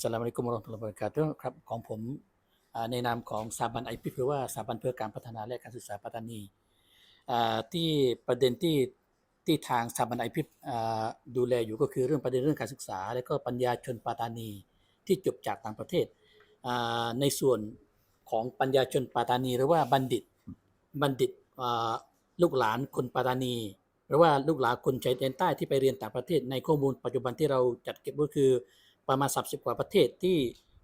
สลามอะลัยกุมราะห์มะตุลลอฮ์วะบราะกาตุฮ์ครับของผมในนามของสถาบันไอพิหรือว่าสถาบันเพื่อการพัฒนาและการศึกษาปัตตานีที่ประเด็นที่ที่ทางสถาบันไอพิอ่าดูแลอยู่ก็คือเรื่องประเด็นเรื่องการศึกษา และก็ปัญญาชนปัตตานี ที่จบจากต่างประเทศ ในส่วนของปัญญาชนปัตตานี หรือว่าบัณฑิตบัณฑิตลูกหลานคนปัตตานี หรือว่าลูกหลานคนชายแดนใต้ที่ไปเรียนต่างประเทศในข้อมูลปัจจุบันที่เราจัดเก็บก็คือ ประมาณ 30 กว่าประเทศที่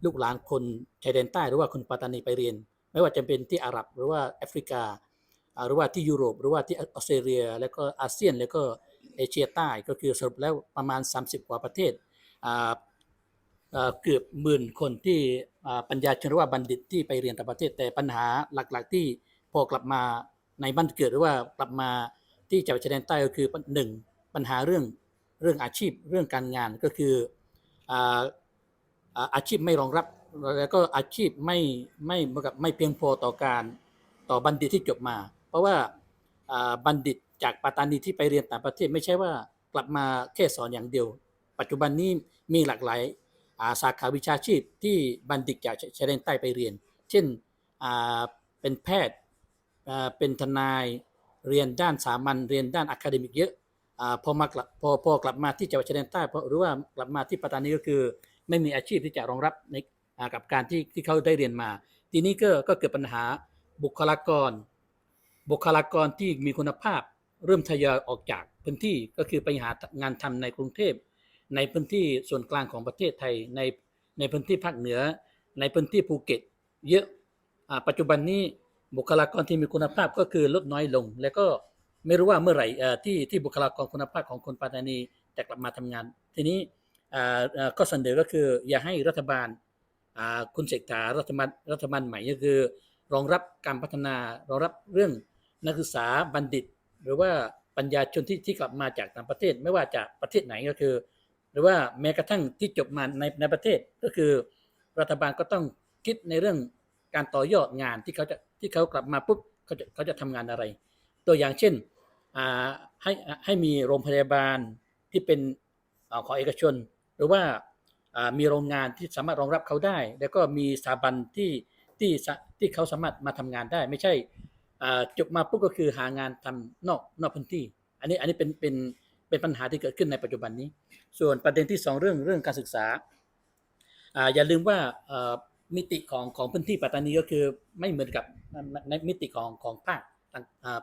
ลูกหลานคนชายแดนใต้หรือว่าคนปัตตานีไปเรียน ไม่ว่าจะเป็นที่อาหรับหรือว่าแอฟริกา หรือว่าที่ยุโรป หรือว่าที่ออสเตรเลีย แล้วก็อาเซียนแล้วก็เอเชียใต้ก็คือสรุปแล้วประมาณ 30 กว่าประเทศเกือบหมื่นคนที่ปัญญาชนหรือว่าบัณฑิตที่ไปเรียนต่างประเทศ แต่ปัญหาหลักๆที่พอกลับมาในบ้านเกิดหรือว่ากลับมาที่จังหวัดชายแดนใต้ก็คือหนึ่งปัญหาเรื่องเรื่องอาชีพเรื่องการงานก็คือ อาอาชีพไม่รองรับแล้วก็อาชีพไม่ไม่เหมือนกับไม่เพียงพอต่อการต่อบัณฑิตที่จบมา เพราะว่าอาบัณฑิตจากปัตตานีที่ไปเรียนต่างประเทศ ไม่ใช่ว่ากลับมาแค่สอนอย่างเดียว ปัจจุบันนี้มีหลากหลายาสาขาวิชาชีพที่บัณฑิตจากชายแดนใต้ไปเรียน เช่นอาเป็นแพทย์อาเป็นทนายเรียนด้านสามัญเรียนด้านอะคาเดมิกเยอะ พอมากลับพอพอกลับมาที่จังหวัดชายแดนใต้หรือว่ากลับมาที่ปัตตานีก็คือ ไม่มีอาชีพที่จะรองรับในกับการที่ที่เขาได้เรียนมา ทีนี้ก็ก็เกิดปัญหาบุคลากร บุคลากรที่มีคุณภาพ เริ่มทยอยออกจากพื้นที่ก็คือไปหางานทำในกรุงเทพ ในพื้นที่ส่วนกลางของประเทศไทยในในพื้นที่ภาคเหนือ ในพื้นที่ภูเก็ต เยอะอ่าปัจจุบันนี้บุคลากรที่มีคุณภาพก็คือลดน้อยลง แล้วก็ ไม่รู้ว่าเมื่อไหร่ที่ที่บุคลากรคุณภาพของคนปัตตานีจะกลับมาทำงาน ทีนี้ก็เสนอก็คืออย่าให้รัฐบาลคุณเศรษฐารัฐบาลรัฐบาลใหม่ก็คือ รองรับการพัฒนารองรับเรื่องนักศึกษาบัณฑิต หรือว่าปัญญาชนที่ที่กลับมาจากต่างประเทศ ไม่ว่าจากประเทศไหนก็คือ หรือว่าแม้กระทั่งที่จบมาในในประเทศก็คือ รัฐบาลก็ต้องคิดในเรื่องการต่อยอดงานที่เขาจะที่เขากลับมาปุ๊บเขาจะเขาจะทำงานอะไร ตัวอย่างเช่น ให้ให้มีโรงพยาบาลที่เป็นอของเอกชน หรือว่ามีโรงงานที่สามารถรองรับเขาได้ แล้วก็มีสถาบันที่ที่ที่เขาสามารถมาทำงานได้ ไม่ใช่จบมาปุ๊บก็คือหางานทำนอกนอกพื้นที่ อันนี้อันนี้เป็นเป็นเป็นปัญหาที่เกิดขึ้นในปัจจุบันนี้ ส่วนประเด็นที่สองเรื่องเรื่องการศึกษาออย่าลืมว่ามิติของของพื้นที่ปัตตานีก็คือไม่เหมือนกับในมิติของของภาค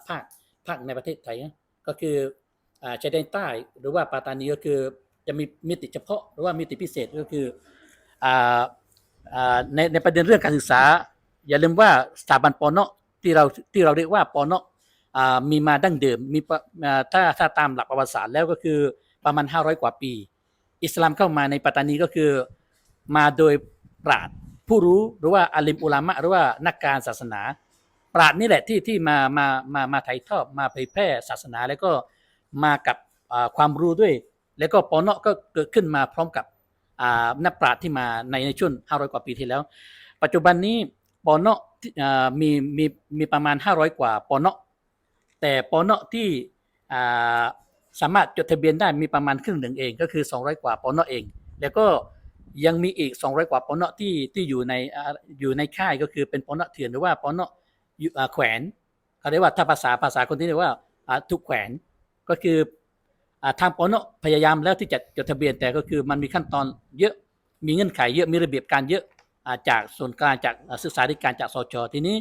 ภาค ภาคในประเทศไทยนะก็คือชายแดนใต้หรือว่าปัตานีก็คือจะมีมิติเฉพาะ หรือว่ามิติพิเศษก็คือในในประเด็นเรื่องการศึกษา อย่าลืมว่าสถาบันปอนเนาะที่เราที่เราเรียกว่าปอนเนาะมีมาดั้งเดิมมีถ้าถ้าตามหลักประวัติศาสตร์แล้วก็คือประมาณ 500 กว่าปี อิสลามเข้ามาในปัตตานีก็คือมาโดยปราดผู้รู้หรือว่าอาลิมอุลามะหรือว่านักการศาสนา ปราดนี่แหละที่ที่มามามามาถ่ายทอดมาเผยแพร่ศาสนาแล้วก็มากับความรู้ด้วย แล้วก็ปอนเนาะก็เกิดขึ้นมาพร้อมกับนักปราชญ์ที่มาในในช่วง500 กว่าปีที่แล้ว ปัจจุบันนี้ปอนเนาะมีมีมีประมาณ 500 กว่าปอนเนาะแต่ปอนเนาะที่สามารถจดทะเบียนได้มีประมาณครึ่งหนึ่งเองก็คือ 200 กว่าปอนเนาะเอง แล้วก็ยังมีอีก 200 กว่าปอนเนาะที่ที่อยู่ในอยู่ในค่ายก็คือเป็นปอนเนาะเถื่อนหรือว่าปอนเนาะ แขวนเขาเรียกว่าถ้าภาษาภาษาคนที่เรียกว่าอ่าทุกแขวนก็คืออทางปอนะพยายามแล้วที่จะจดทะเบียนแต่ก็คือมันมีขั้นตอนเยอะมีเงื่อนไขเยอะมีระเบียบการเยอะจากส่วนกลางจากศึกษาธิการจากสชทีนี้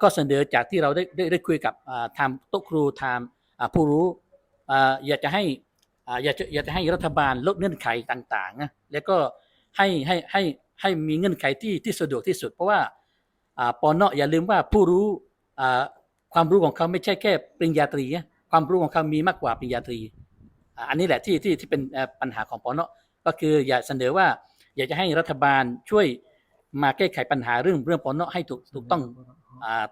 ก็เสนอจากที่เราได้ได้ได้คุยกับทางโต๊ะครูทางผู้รู้อยากจะให้อยากจะอยากจะให้รัฐบาลลดเงื่อนไขต่างๆนะแล้วก็ให้ให้ให้ให้มีเงื่อนไขที่ที่สะดวกที่สุด เพราะว่า ปอนเนาะอย่าลืมว่าผู้รู้อ่าความรู้ของเขาไม่ใช่แค่ปริญญาตรี ความรู้ของเขามีมากกว่าปริญญาตรี อันนี้แหละที่ที่ที่เป็นปัญหาของปอนเนาะก็คืออย่าเสนอว่าอยากจะให้รัฐบาลช่วยมาแก้ไขปัญหาเรื่องเรื่องปอนเนาะให้ถูกถูกต้องอ่า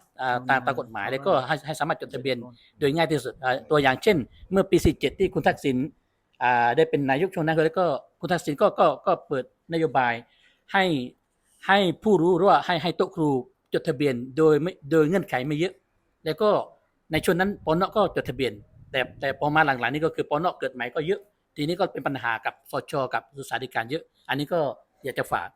ตามตามกฎหมายแล้วก็ให้ให้สามารถจดทะเบียนโดยง่ายที่สุดตัวอย่างเช่น เมื่อปี 47 ที่คุณทักษิณอ่าได้เป็นนายกช่วงนั้นแล้วก็คุณทักษิณก็ก็ก็เปิดนโยบายให้ให้ผู้รู้หรือว่าให้ให้โต๊ะครู จดทะเบียนโดยไม่โดยเงื่อนไขไม่เยอะ แล้วก็ในช่วงนั้นปอนเนาะก็จดทะเบียน แต่แต่พอมาหลังๆนี่ก็คือปอนเนาะเกิดใหม่ก็เยอะ ทีนี้ก็เป็นปัญหากับสชกับสุสาธิการเยอะ อันนี้ก็อยากจะฝาก